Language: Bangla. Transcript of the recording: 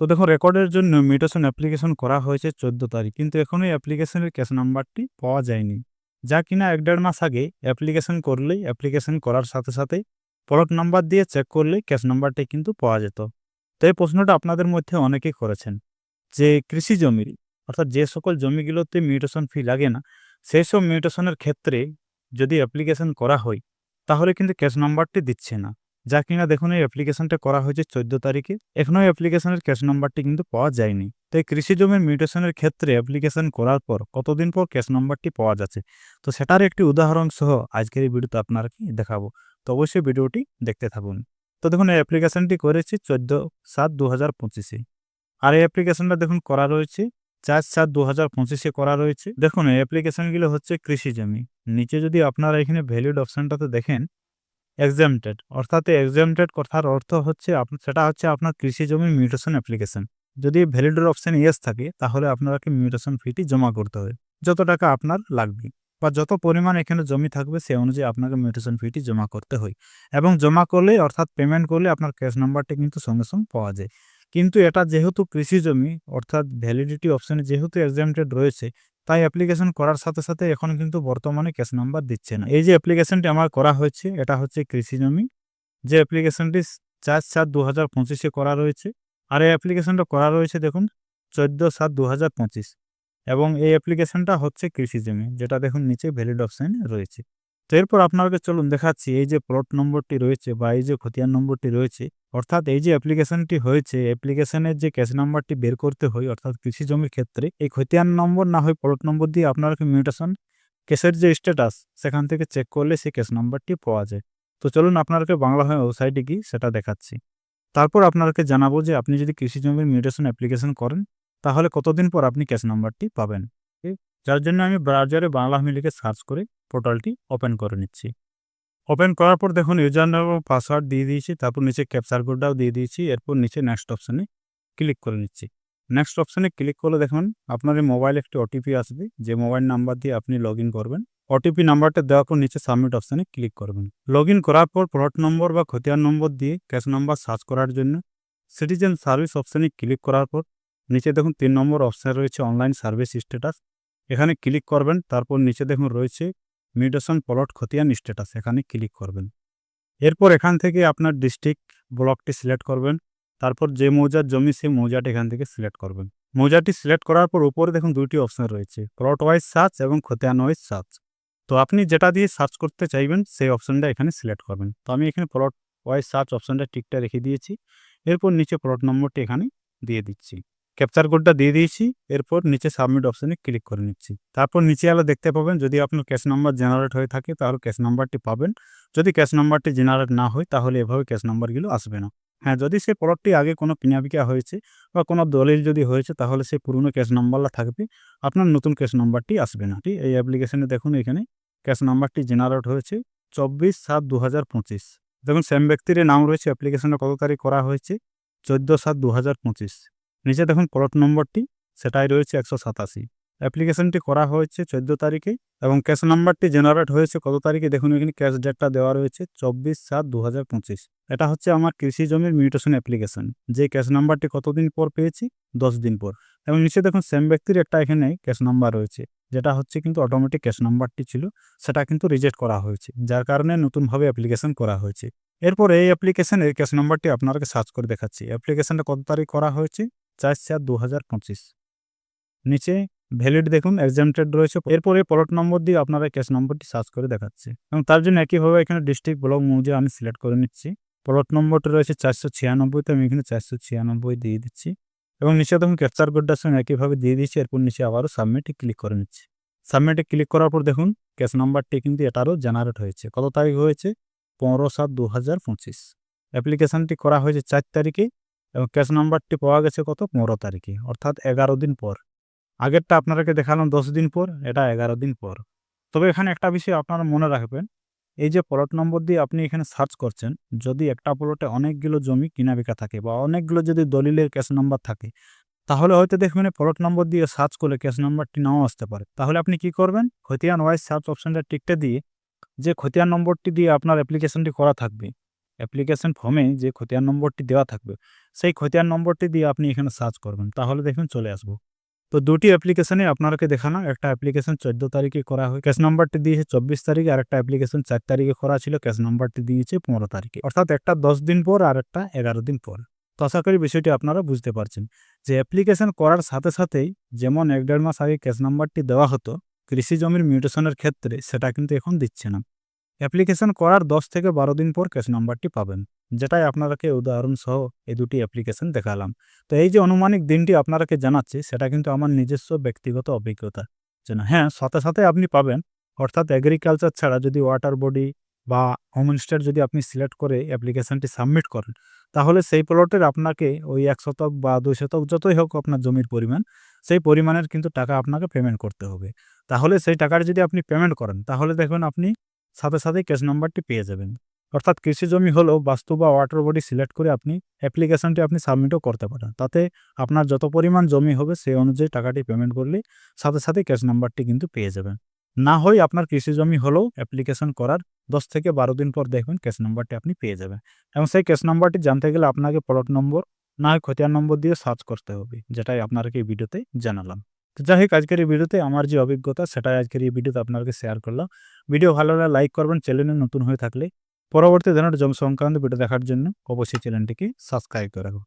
তো দেখুন রেকর্ডের জন্য মিউটেশন অ্যাপ্লিকেশন করা হয়েছে চোদ্দ তারিখ। কিন্তু এখনও অ্যাপ্লিকেশনের ক্যাশ নাম্বারটি পাওয়া যায়নি। যা কিনা এক দেড় মাস আগে অ্যাপ্লিকেশন করলেই অ্যাপ্লিকেশন করার সাথে সাথে প্লট নাম্বার দিয়ে চেক করলেই ক্যাশ নাম্বারটি কিন্তু পাওয়া যেত। তো এই প্রশ্নটা আপনাদের মধ্যে অনেকেই করেছেন যে কৃষি জমির অর্থাৎ যে সকল জমিগুলোতে মিউটেশন ফি লাগে না, সেই সব মিউটেশনের ক্ষেত্রে যদি অ্যাপ্লিকেশন করা হয়, তাহলে কিন্তু ক্যাশ নাম্বারটি দিচ্ছে না। যা কিনা দেখুন, এই অ্যাপ্লিকেশনটা করা হয়েছে চোদ্দ তারিখে। এখনও অ্যাপ্লিকেশনের ক্যাশ নাম্বারটি কিন্তু পাওয়া যায়নি। তো এই কৃষি জমির মিউটেশনের ক্ষেত্রে অ্যাপ্লিকেশন করার পর কতদিন পর ক্যাশ নাম্বারটি পাওয়া যাচ্ছে? তো সেটার একটি উদাহরণ সহ আজকের এই ভিডিওতে আপনারা কি দেখাবো। তো অবশ্যই ভিডিওটি দেখতে থাকুন। তো দেখুন, এই অ্যাপ্লিকেশনটি করেছি চোদ্দ সাত দু হাজার পঁচিশে। আর এই অ্যাপ্লিকেশনটা দেখুন, করা রয়েছে চার সাত দু হাজার পঁচিশে করা রয়েছে। দেখুন, এই অ্যাপ্লিকেশনগুলো হচ্ছে কৃষি জমি। নিচে যদি আপনারা এখানে ভ্যালিড অপশনটাতে দেখেন এক্সামটেড অর্থাৎ এক্সামটেড কথার অর্থ হচ্ছে সেটা হচ্ছে আপনার কৃষি জমি মিউটেশন অ্যাপ্লিকেশন যদি ভ্যালিডের অপশন ইয়েস থাকে, তাহলে আপনাকে মিউটেশন ফিটি জমা করতে হবে। যত টাকা আপনার লাগবে বা যত পরিমাণ এখানে জমি থাকবে, সে অনুযায়ী আপনাকে মিউটেশন ফিটি জমা করতে হয়। এবং জমা করলে, অর্থাৎ পেমেন্ট করলে আপনার ক্যাশ নাম্বারটি কিন্তু সঙ্গে সঙ্গে পাওয়া যায়। কিন্তু এটা যেহেতু কৃষি জমি, অর্থাৎ ভ্যালিডিটি অপশানে যেহেতু এক্সামটেড রয়েছে তাই অ্যাপ্লিকেশন করার সাথে সাথে এখন কিন্তু বর্তমানে ক্যাশ নাম্বার দিচ্ছে না। এই যে অ্যাপ্লিকেশনটি আমার করা হয়েছে, এটা হচ্ছে কৃষি জমি যে অ্যাপ্লিকেশনটি চার সাত দু হাজার পঁচিশে করা রয়েছে, আর এই অ্যাপ্লিকেশনটা করা রয়েছে দেখুন, চোদ্দ সাত দু হাজার পঁচিশ। এবং এই অ্যাপ্লিকেশনটা হচ্ছে কৃষি জমি যেটা দেখুন নিচে ভ্যালিড অপশান রয়েছে। তো এরপর আপনাকে চলুন দেখাচ্ছি, এই যে প্লট নম্বরটি রয়েছে বা এই যে খতিয়ান নম্বরটি রয়েছে, অর্থাৎ এই যে অ্যাপ্লিকেশনটি হয়েছে অ্যাপ্লিকেশনের যে ক্যাশ নাম্বারটি বের করতে হয়, অর্থাৎ কৃষি জমির ক্ষেত্রে, এই খতিয়ান নম্বর না হয় প্লট নম্বর দিয়ে আপনাকে মিউটেশন কেসের যে স্ট্যাটাস সেখান থেকে চেক করলে সেই কেস নাম্বারটি পাওয়া যায় তো চলুন আপনাকে বাংলা হয়ে ওয়েবসাইটে কি সেটা দেখাচ্ছি তারপর আপনাকে জানাব যে আপনি যদি কৃষি জমির মিউটেশন অ্যাপ্লিকেশন করেন, তাহলে কতদিন পর আপনি ক্যাশ নাম্বারটি পাবেন? যার জন্য আমি ব্রাউজারে বাংলা আমি লিখে সার্চ করে পোর্টালটি ওপেন করে নিচ্ছি। ওপেন করার পর দেখুন ইউজার নেম এবং পাসওয়ার্ড দিয়ে দিয়েছি, তারপর নিচে ক্যাপচার কোডটাও দিয়ে দিয়েছি, এরপর নিচে নেক্সট অপশানে ক্লিক করে নিচ্ছি। নেক্সট অপশানে ক্লিক করলে দেখুন আপনার এই মোবাইলে একটি ওটিপি আসবে, যে মোবাইল নাম্বার দিয়ে আপনি লগ করবেন। ওটিপি নাম্বারটা দেওয়ার পর নিচে সাবমিট অপশানে ক্লিক করবেন। লগ করার পর প্লট নম্বর বা খতিয়ান নম্বর দিয়ে ক্যাশ নাম্বার সার্চ করার জন্য সিটিজেন সার্ভিস অপশানে ক্লিক করার পর নিচে দেখুন তিন নম্বর অপশান রয়েছে অনলাইন সার্ভিস স্ট্যাটাস। এখানে ক্লিক করবেন, তারপর নিচে দেখুন রয়েছে মিউটেশন প্লট খতিয়ান স্ট্যাটাস এখানে ক্লিক করবেন। এরপর এখান থেকে আপনার ডিস্ট্রিক্ট ব্লকটি সিলেক্ট করবেন, তারপর যে মৌজার জমি সেই মৌজাটি এখান থেকে সিলেক্ট করবেন। মৌজাটি সিলেক্ট করার পর উপরে দেখুন দুইটি অপশন রয়েছে, প্লট ওয়াইজ সার্চ এবং খতিয়ান ওয়াইজ সার্চ। তো আপনি যেটা দিয়ে সার্চ করতে চাইবেন, সেই অপশনটা এখানে সিলেক্ট করবেন। তো আমি এখানে প্লট ওয়াইজ সার্চ অপশনটা টিকটা রেখে দিয়েছি, এরপর নিচে প্লট নম্বরটি এখানে দিয়ে দিচ্ছি। ক্যাপচার কোডটা দিয়ে দিয়েছি, এরপর নিচে সাবমিট অপশনে ক্লিক করে নিচ্ছি। তারপর নিচে আলো দেখতে পাবেন, যদি আপনার ক্যাশ নাম্বার জেনারেট হয়ে থাকে, তাহলে ক্যাশ নাম্বারটি পাবেন। যদি ক্যাশ নাম্বারটি জেনারেট না হয়, তাহলে এভাবে ক্যাশ নাম্বারগুলো আসবে না। হ্যাঁ যদি সেই প্লটটি আগে কোনো কিনাবিকা হয়েছে বা কোনো দলিল যদি হয়েছে, তাহলে সেই পুরনো ক্যাশ নাম্বারটা থাকবে, আপনার নতুন ক্যাশ নাম্বারটি আসবে না। ঠিক এই অ্যাপ্লিকেশানে দেখুন এখানে ক্যাশ নাম্বারটি জেনারেট হয়েছে চব্বিশ সাত দু হাজার পঁচিশ। দেখুন সেম ব্যক্তির নাম রয়েছে অ্যাপ্লিকেশনটা কত তারিখ করা হয়েছে? চোদ্দ সাত দু হাজার পঁচিশ। নিচে দেখুন প্লট নম্বরটি সেটাই রয়েছে একশো সাতাশি। অ্যাপ্লিকেশনটি করা হয়েছে চোদ্দ তারিখে এবং ক্যাশ নাম্বারটি জেনারেট হয়েছে কত তারিখে? দেখুন এখানে ক্যাশ ডেটটা দেওয়া রয়েছে চব্বিশ সাত দু এটা হচ্ছে আমার কৃষি জমির মিউটেশন অ্যাপ্লিকেশন যে ক্যাশ নাম্বারটি কতদিন পর পেয়েছি? দশ দিন পর। এবং নিচে দেখুন সেম ব্যক্তির একটা এখানে ক্যাশ নাম্বার রয়েছে, যেটা হচ্ছে কিন্তু অটোমেটিক ক্যাশ নাম্বারটি ছিল, সেটা কিন্তু রিজেক্ট করা হয়েছে, যার কারণে নতুনভাবে অ্যাপ্লিকেশন করা হয়েছে। এরপর এই অ্যাপ্লিকেশনের ক্যাশ নাম্বারটি আপনাকে সার্চ করে দেখাচ্ছি। অ্যাপ্লিকেশনটা কত তারিখ করা হয়েছে? চার চার দু হাজার পঁচিশ। নিচে ভ্যালিড দেখুন এক্সামটেড রয়েছে। এরপরে প্লট নম্বর দিয়ে আপনারা ক্যাশ নম্বরটি সার্চ করে দেখাচ্ছে। এবং তার জন্য একইভাবে এখানে ডিস্ট্রিক্ট ব্লক মৌজা আমি সিলেক্ট করে নিচ্ছি। প্লট নম্বরটি রয়েছে চারশো ছিয়ানব্বইতে, আমি এখানে চারশো ছিয়ানব্বই দিয়ে দিচ্ছি। এবং নিচে দেখুন ক্যাপচার কোডটার সঙ্গে একইভাবে দিয়ে দিচ্ছি এরপর নিচে আবারও সাবমিটে ক্লিক করে নিচ্ছি। সাবমিটে ক্লিক করার পর দেখুন ক্যাশ নাম্বারটি কিন্তু এটারও জেনারেট হয়েছে। কত তারিখ হয়েছে? পনেরো সাত দু হাজার পঁচিশ অ্যাপ্লিকেশানটি করা হয়েছে চার তারিখে। এবং ক্যাশ নাম্বারটি পাওয়া গেছে কত? পনেরো তারিখে, অর্থাৎ এগারো দিন পর। আগেরটা আপনাদেরকে দেখালাম দশ দিন পর, এটা এগারো দিন পর। তবে এখানে একটা বিষয় আপনারা মনে রাখবেন, এই যে প্লট নম্বর দিয়ে আপনি এখানে সার্চ করছেন, যদি একটা প্লটে অনেকগুলো জমি কিনা বিকা থাকে বা অনেকগুলো যদি দলিলের ক্যাশ নাম্বার থাকে, তাহলে হয়তো দেখবেন প্লট নম্বর দিয়ে সার্চ করলে ক্যাশ নাম্বারটি নাও আসতে পারে। তাহলে আপনি কি করবেন? খতিয়ান ওয়াইজ সার্চ অপশানটা টিকটে দিয়ে, যে খতিয়ান নম্বরটি দিয়ে আপনার অ্যাপ্লিকেশনটি করা থাকবে অ্যাপ্লিকেশন ফর্মে যে খতিয়ান নম্বরটি দেওয়া থাকবে, সেই খতিয়ান নম্বরটি দিয়ে আপনি এখানে সার্চ করবেন। তাহলে দেখবেন চলে আসব। তো দুটি অ্যাপ্লিকেশনে আপনাকে দেখানো, একটা অ্যাপ্লিকেশন চোদ্দ তারিখে করা হয় ক্যাশ নাম্বারটি দিয়েছে চব্বিশ তারিখে, আর একটা অ্যাপ্লিকেশন চার তারিখে করা ছিল ক্যাশ নাম্বারটি দিয়েছে পনেরো তারিখে। অর্থাৎ একটা দশ দিন পর আর একটা এগারো দিন পর। তো আশা করি বিষয়টি আপনারা বুঝতে পারছেন। যে অ্যাপ্লিকেশন করার সাথে সাথেই যেমন এক দেড় মাস আগে ক্যাশ নাম্বারটি দেওয়া হতো, কৃষি জমির মিউটেশনের ক্ষেত্রে সেটা কিন্তু এখন দিচ্ছে না। অ্যাপ্লিকেশন করার দশ থেকে বারো দিন পর ক্যাশ নাম্বারটি পাবেন, যেটাই আপনারাকে উদাহরণ সহ এই দুটি অ্যাপ্লিকেশন দেখালাম। তো এই যে অনুমানিক দিনটি আপনারাকে জানাচ্ছি, সেটা কিন্তু আমার নিজস্ব ব্যক্তিগত অভিজ্ঞতা। যেন হ্যাঁ সাথে সাথে আপনি পাবেন, অর্থাৎ এগ্রিকালচার ছাড়া যদি ওয়াটার বডি বা হোম হোমস্টের যদি আপনি সিলেক্ট করে অ্যাপ্লিকেশনটি সাবমিট করেন, তাহলে সেই প্লটের আপনাকে ওই এক শতক বা দুই শতক যতই হোক আপনার জমির পরিমাণ, সেই পরিমাণের কিন্তু টাকা আপনাকে পেমেন্ট করতে হবে। তাহলে সেই টাকার যদি আপনি পেমেন্ট করেন, তাহলে দেখবেন আপনি সাথে সাথে ক্যাশ নাম্বারটি পেয়ে যাবেন। অর্থাৎ কৃষি জমি হলেও বাস্তু বা ওয়াটার বডি সিলেক্ট করে আপনি অ্যাপ্লিকেশনটি আপনি সাবমিটও করতে পারেন। তাতে আপনার যত পরিমাণ জমি হবে সেই অনুযায়ী টাকাটি পেমেন্ট করলে সাথে সাথে ক্যাশ নাম্বারটি কিন্তু পেয়ে যাবেন। না হয় আপনার কৃষি জমি হলেও অ্যাপ্লিকেশন করার দশ থেকে বারো দিন পর দেখবেন ক্যাশ নাম্বারটি আপনি পেয়ে যাবেন। এবং সেই ক্যাশ নাম্বারটি জানতে গেলে আপনাকে প্লট নম্বর, না হয় খতিয়ান নম্বর দিয়ে সার্চ করতে হবে, যেটাই আপনাকে এই ভিডিওতে জানালাম। তো যাই হোক আজকের এই ভিডিওতে আমার যে অভিজ্ঞতা, সেটাই আজকের এই ভিডিওতে আপনাকে শেয়ার করলাম। ভিডিও ভালো লাগলে লাইক করবেন চ্যানেলে নতুন হয়ে থাকলে। পরবর্তী ধরনের জম সংক্রান্ত ভিডিও দেখার জন্য অবশ্যই চ্যানেলটিকে সাবস্ক্রাইব করে রাখুন।